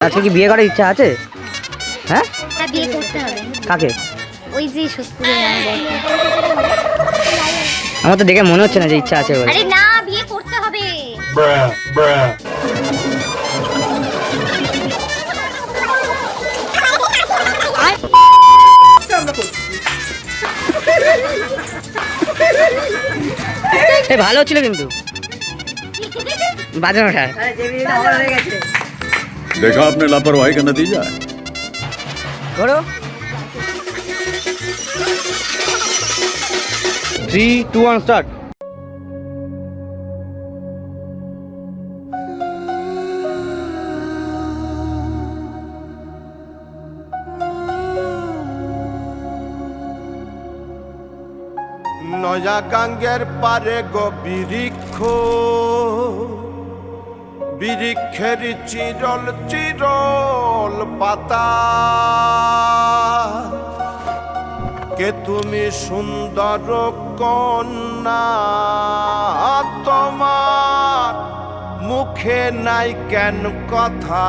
আজকে কি বিয়ে করার ইচ্ছা আছে? হ্যাঁ? বিয়ে করতে হবে। কাকে? ওই যে সত্যি আমার তো দেখে মনে হচ্ছে না যে ইচ্ছা আছে বলে। আরে না বিয়ে করতে হবে। ভালো ছিল কিন্তু। বাজানোটা देखा आपने लापरवाही का नतीजा है ধরো থ্রি টু ওয়ান স্টার্ট নয়া গাঙ্গের পারে গো বিরিক্ষ বিরিক্ষের চিরল চিরল পাতা। কে তুমি সুন্দর কন্যা তোমার মুখে নাই কেন কথা।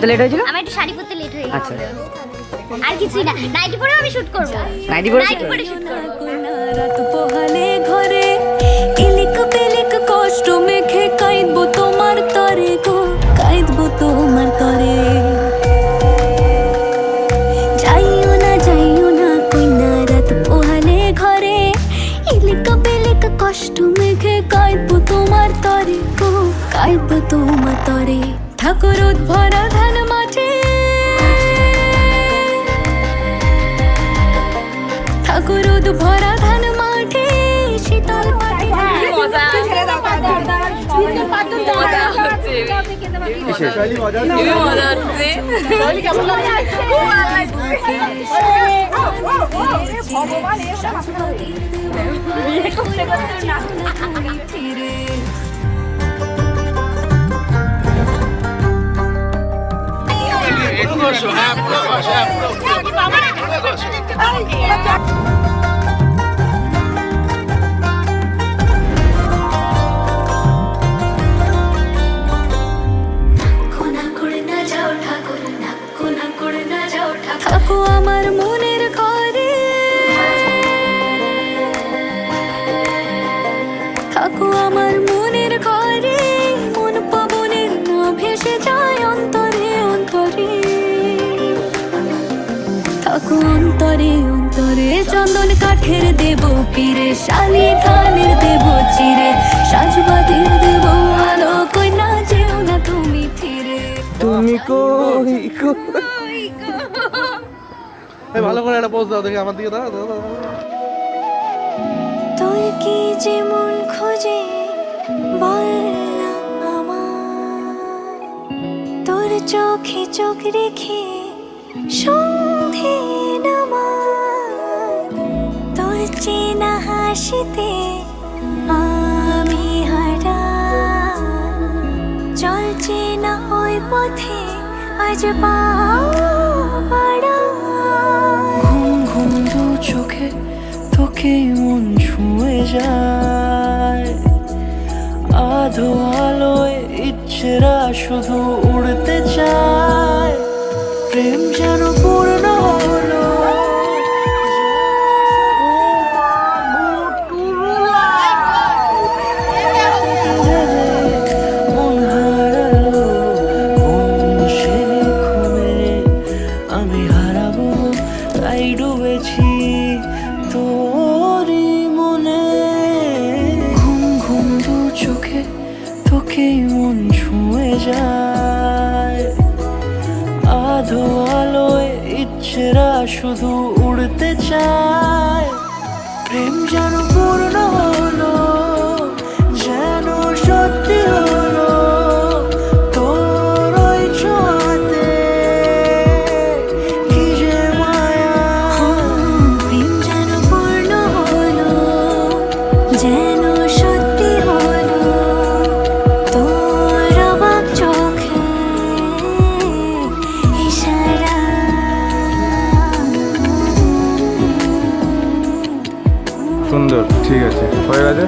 করতে লেট হয়েছিল? আমার একটু শাড়ি পরতে লেট হয়ে আচ্ছা। আর কিছুই না। নাইটি পরেও আমি শুট করব। নাইটি পরে নাইটি পরে শুট করব। রাত পোহালে ঘরে ইলিক পিলিক কষ্ট মেখে কাইদবো তোমার তরে গো কাইদবো তোমার তরে। যাইও না যাইও না কইনা রাত পোহালে ঘরে ইলিক পিলিক কষ্ট মেখে কাইদবো তোমার তরে গো কাইদবো তোমার তরে। ঠাকুর ভরা ভরা ধান মাঠে শীতল পাটি কোনা কাঠের দেব পীরে শালি ধানের দেব চিরে সাজবাদের দেব আলো কই না যেও না তুমি ফিরে। তুমি কই এই ভালো করে একটা পোজ দাও দেখি আমার দিকে দাও তোর কি যেমন খোঁজে বললাম আমার তোর চোখে চোখ রেখে সন্ধে হাসিতে আমি হারা চল চেনা ওই পথে আজ পাড়া ঘুম ঘুম দু চোখে তোকে মন ছুঁয়ে যায়। আধো আলোয় ইচ্ছেরা শুধু উড়তে চায়। প্রেম যেন ইচ্ছেরা শুধু উড়তে চায়। প্রেম যেন হয়ে গেছে